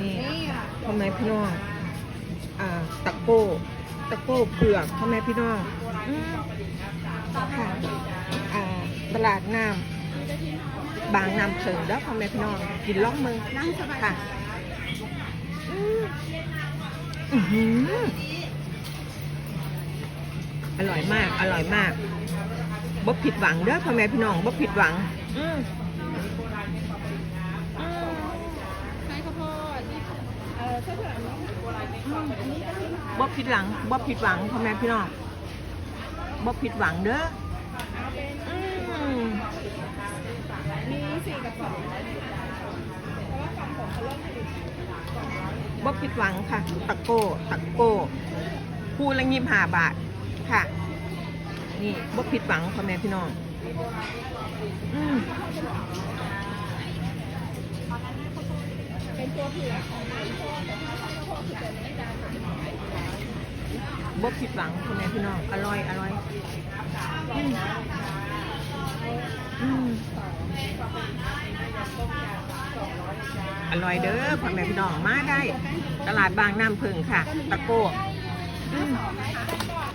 นี่นี่อะพ่อแม่พี่น้องอ่าตะโก้ตะโก้เผือกพ่อแม่พี่น้องอืมค่ะอ่าตลาดน้ำบางน้ำเพิงแล้วพ่อแม่พี่น้องกินล่องมือนั่งสบายค่ะอืมอื้อหืออร่อยมาก อร่อยมากบ่ผิดหวังเด้อพ่อแม่พี่น้องบ่ผิดหวัง อืมอืม ใช้ข้าวโพดนี่เออไส้ถั่วอันนี้อืมอันนี้ก็ที่ บ่ผิดหลังบ่ผิดหวังพ่อแม่พี่น้องบ่ผิดหวังเด้ออืมมีสี่กับสองเพราะว่ากล่องผมเขาเริ่มบ่ผิดหวังค่ะ ตะโก้ตะโก้คู่ละยี่ห้าบาทค่ะ นี่บ่ผิดหวังพ่อแม่พี่น้องอืมเป็นตัวเผือก บองข้าวโพดแต่ถ้าข้าวโพดคือจะไม่ได้กฎหมายบ่ผิดหวังพ่อแม่พี่น้อง อร่อย อร่อยอร่อยเด้อพ่อแม่พี่น้องมาได้ ตลาดบางน้ำพึ่งค่ะ ตะโก้